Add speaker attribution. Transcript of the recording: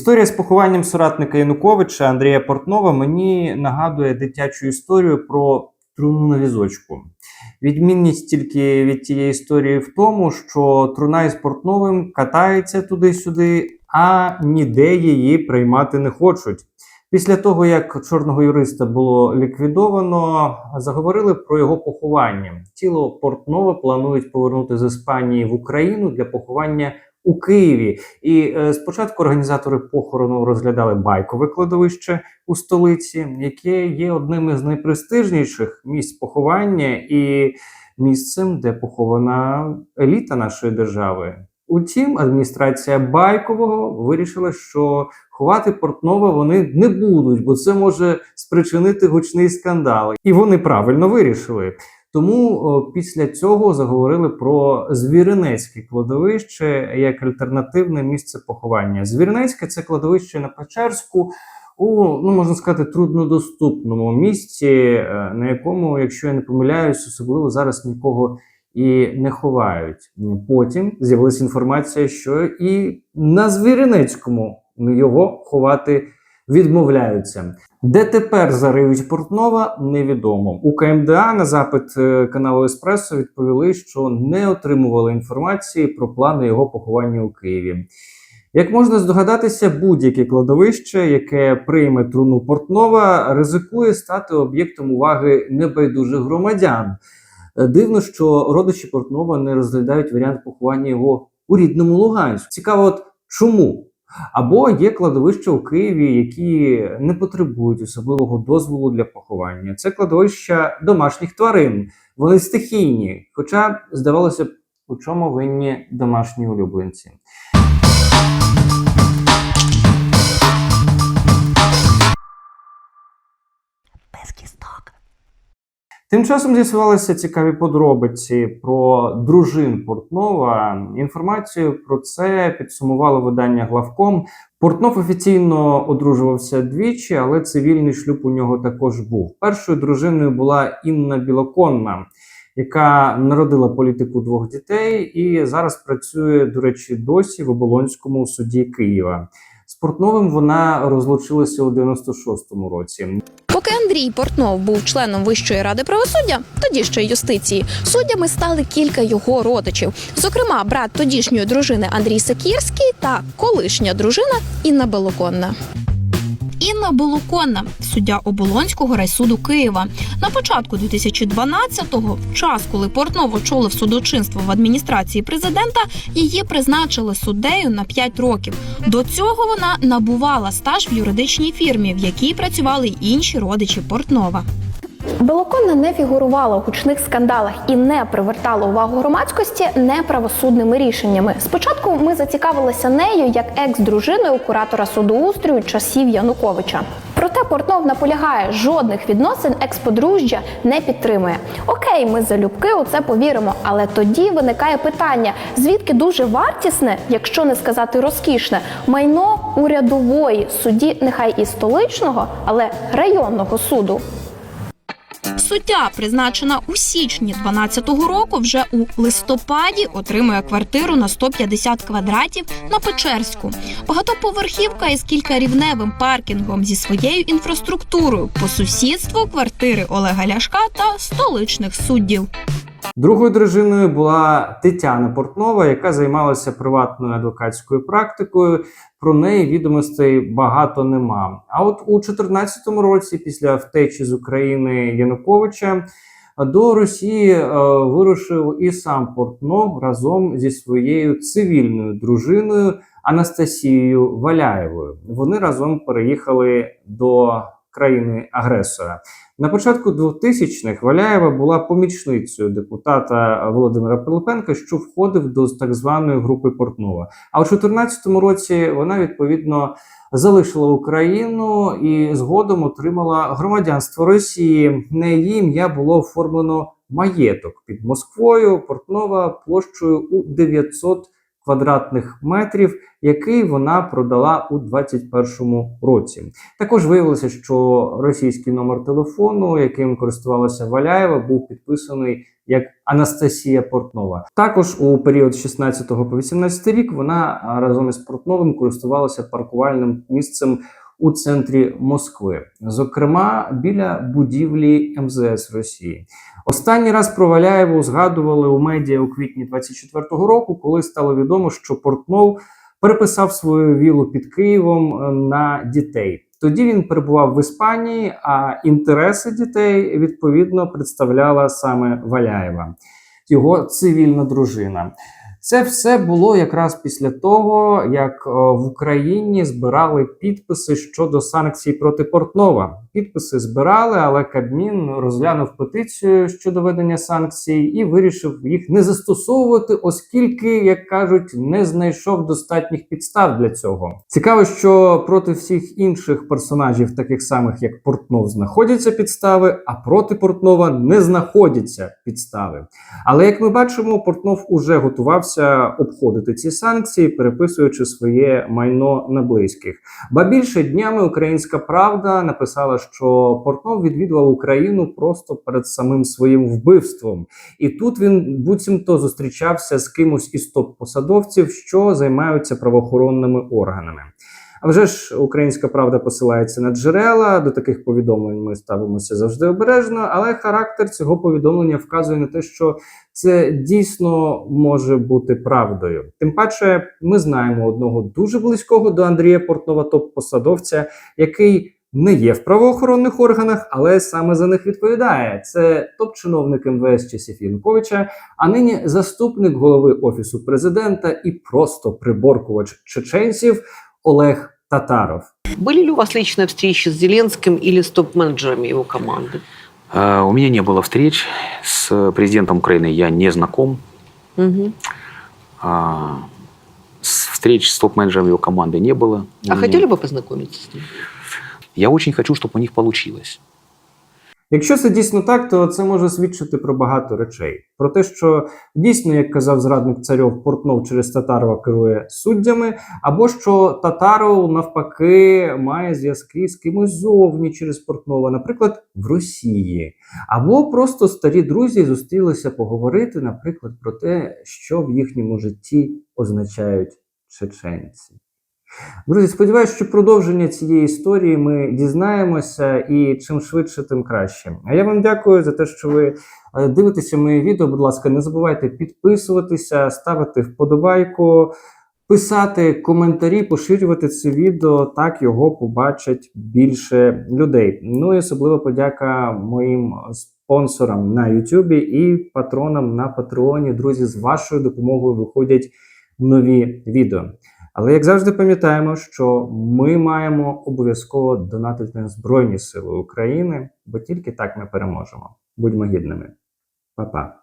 Speaker 1: Історія з похованням соратника Януковича Андрія Портнова мені нагадує дитячу історію про труну на візочку. Відмінність тільки від тієї історії в тому, що труна із Портновим катається туди-сюди, а ніде її приймати не хочуть. Після того, як чорного юриста було ліквідовано, заговорили про його поховання. Тіло Портнова планують повернути з Іспанії в Україну для поховання у Києві. І е, спочатку організатори похорону розглядали байкове кладовище у столиці, яке є одним із найпрестижніших місць поховання і місцем, де похована еліта нашої держави. Утім, адміністрація Байкового вирішила, що ховати Портнова вони не будуть, бо це може спричинити гучний скандал. І вони правильно вирішили. Тому після цього заговорили про Звіринецьке кладовище як альтернативне місце поховання. Звіринецьке це кладовище на Печерську у ну можна сказати труднодоступному місці, е, на якому, якщо я не помиляюсь, особливо зараз нікого і не ховають. Потім з'явилася інформація, що і на Звіринецькому його ховати відмовляються. Де тепер зариють Портнова, невідомо. У КМДА на запит е, каналу Еспресо відповіли, що не отримували інформації про плани його поховання у Києві. Як можна здогадатися, будь-яке кладовище, яке прийме труну Портнова, ризикує стати об'єктом уваги небайдужих громадян. Е, Дивно, що родичі Портнова не розглядають варіант поховання його у рідному Луганську. Цікаво, от чому? Або є кладовища у Києві, які не потребують особливого дозволу для поховання. Це кладовища домашніх тварин. Вони стихійні. Хоча, здавалося б, у чому винні домашні улюбленці. Тим часом з'ясувалися цікаві подробиці про дружин Портнова. Інформацію про це підсумувало видання главком. Портнов офіційно одружувався двічі, але цивільний шлюб у нього також був. Першою дружиною була Інна Білоконна, яка народила політику двох дітей і зараз працює, до речі, досі в Оболонському суді Києва. З Портновим вона розлучилася у 96-му році.
Speaker 2: Поки Андрій Портнов був членом Вищої ради правосуддя, тоді ще юстиції, суддями стали кілька його родичів, зокрема, брат тодішньої дружини Андрій Сакірський та колишня дружина Інна Белоконна. Інна Белоконна, суддя Оболонського райсуду Києва. На початку 2012-го, в час, коли Портнов очолив судочинство в адміністрації президента, її призначили суддею на 5 років. До цього вона набувала стаж в юридичній фірмі, в якій працювали й інші родичі Портнова.
Speaker 3: Белоконна не фігурувала у гучних скандалах і не привертала увагу громадськості неправосудними рішеннями. Спочатку ми зацікавилися нею як екс-дружиною куратора судоустрою часів Януковича. Проте Портнов наполягає, жодних відносин екс-подружжя не підтримує. Окей, ми залюбки у це повіримо, але тоді виникає питання: звідки дуже вартісне, якщо не сказати розкішне, майно урядової судді, нехай і столичного, але районного суду.
Speaker 2: Суддя, призначена у січні 12-го року, вже у листопаді отримує квартиру на 150 квадратів на Печерську. Багатоповерхівка із кількарівневим паркінгом зі своєю інфраструктурою по сусідству квартири Олега Ляшка та столичних суддів.
Speaker 1: Другою дружиною була Тетяна Портнова, яка займалася приватною адвокатською практикою. Про неї відомостей багато нема. А от у 2014 році, після втечі з України Януковича, до Росії е, вирушив і сам Портнов разом зі своєю цивільною дружиною Анастасією Валяєвою. Вони разом переїхали до країни агресора. На початку 2000-х Валяєва була помічницею депутата Володимира Пилипенка, що входив до так званої групи Портнова. А у 2014 році вона відповідно залишила Україну і згодом отримала громадянство Росії. На її ім'я було оформлено маєток під Москвою Портнова площею у 900 квадратних метрів, який вона продала у 2021 році. Також виявилося, що російський номер телефону, яким користувалася Валяєва, був підписаний як Анастасія Портнова. Також у період з 16 по 18 рік вона разом із Портновим користувалася паркувальним місцем у центрі Москви, зокрема біля будівлі МЗС Росії. Останній раз про Валяєву згадували у медіа у квітні 24-го року, коли стало відомо, що Портнов переписав свою вілу під Києвом е, на дітей. Тоді він перебував в Іспанії, а інтереси дітей відповідно представляла саме Валяєва, його цивільна дружина. Це все було якраз після того, як е, в Україні збирали підписи щодо санкцій проти Портнова. Підписи збирали, але Кабмін розглянув петицію щодо ведення санкцій і вирішив їх не застосовувати, оскільки, як кажуть, не знайшов достатніх підстав для цього. Цікаво, що проти всіх інших персонажів, таких самих як Портнов, знаходяться підстави, а проти Портнова не знаходяться підстави. Але як ми бачимо, Портнов уже готувався обходити ці санкції, переписуючи своє майно на близьких. Ба більше днями Українська Правда написала, що Портнов відвідував Україну просто перед самим своїм вбивством, і тут він буцімто зустрічався з кимось із топ-посадовців, що займаються правоохоронними органами. А вже ж українська правда посилається на джерела. До таких повідомлень ми ставимося завжди обережно, але характер цього повідомлення вказує на те, що це дійсно може бути правдою. Тим паче, ми знаємо одного дуже близького до Андрія Портнова, топ-посадовця, який не є в правоохоронних органах, але саме за них відповідає. Це топ-чиновник МВС часів Януковича, а нині заступник голови офісу президента і просто приборкувач чеченців Олег Татаров.
Speaker 4: Были ли у вас личные встречи с Зеленским или с топ-менеджерами его команды?
Speaker 5: Э, У меня не было встреч с президентом Украины, я не знаком.
Speaker 4: Мгм.
Speaker 5: А, Встреч с топ-менеджером его команды не было.
Speaker 4: А хотели бы познакомиться с ним?
Speaker 5: Я очень хочу, чтобы у них получилось.
Speaker 1: Якщо це дійсно так, то це може свідчити про багато речей. Про те, що дійсно, як казав зрадник царьов, Портнов через Татарова керує суддями, або що Татаров навпаки має зв'язки з кимось зовні через Портнова, наприклад, в Росії, або просто старі друзі зустрілися поговорити, наприклад, про те, що в їхньому житті означають чеченці. Друзі, сподіваюся, що продовження цієї історії ми дізнаємося, і чим швидше, тим краще. А я вам дякую за те, що ви е, дивитеся моє відео. Будь ласка, не забувайте підписуватися, ставити вподобайку, писати коментарі, поширювати це відео. Так його побачать більше людей. Ну і особливо подяка моїм спонсорам на Ютубі і патронам на Патреоні. Друзі, з вашою допомогою виходять нові відео. Але як завжди пам'ятаємо, що ми маємо обов'язково донатити на Збройні Сили України, бо тільки так ми переможемо. Будьмо гідними. Па-па.